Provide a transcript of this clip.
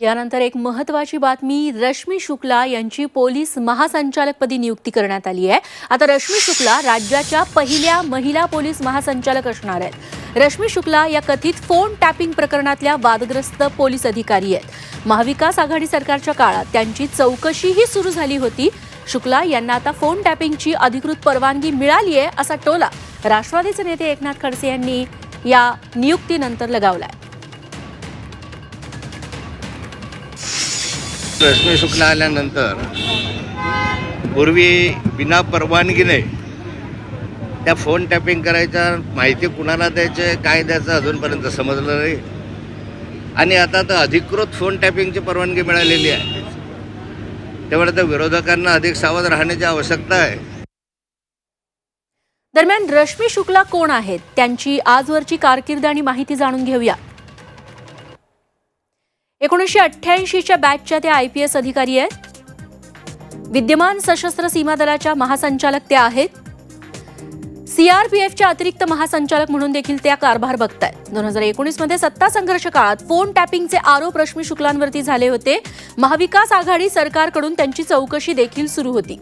यानंतर एक महत्वाची बातमी रश्मी शुक्ला यांची पोलीस महासंचालकपदी नियुक्ती करण्यात आली आहे. आता रश्मी शुक्ला राज्याच्या पहिल्या महिला पोलीस महासंचालक असणार आहेत. रश्मी शुक्ला या कथित फोन टॅपिंग प्रकरणातल्या वादग्रस्त पोलीस अधिकारी आहेत. महाविकास आघाडी सरकारच्या काळात त्यांची चौकशीही सुरू झाली होती. शुक्ला यांना आता फोन टॅपिंगची अधिकृत परवानगी मिळाली आहे असा टोला राष्ट्रवादीचे नेते एकनाथ खडसे यांनी या नियुक्तीनंतर लगावलाय. रश्मी शुक्ला आल्यानंतर पूर्वी बिना परवानगीने त्या फोन टॅपिंग करायच्या माहिती कुणाला द्यायचे काय द्यायचं अजूनपर्यंत समजलं नाही. आणि आता तर अधिकृत फोन टॅपिंगची परवानगी मिळालेली आहे. त्यामुळे त्या विरोधकांना अधिक सावध राहण्याची आवश्यकता आहे. दरम्यान रश्मी शुक्ला कोण आहेत? त्यांची आजवरची कारकीर्द आणि माहिती जाणून घेऊया. एकोणीसशे अठ्ठ्याऐंशीच्या बॅचच्या त्या आय पी एस अधिकारी आहेत. विद्यमान सशस्त्र सीमा दलाच्या महासंचालक त्या आहेत. सीआरपीएफच्या अतिरिक्त महासंचालक म्हणून देखील त्या कारभार बघतायत. दोन हजार एकोणीसमध्ये सत्ता संघर्ष काळात फोन टॅपिंगचे आरोप रश्मी शुक्लांवरती झाले होते. महाविकास आघाडी सरकारकडून त्यांची चौकशी देखील सुरू होती.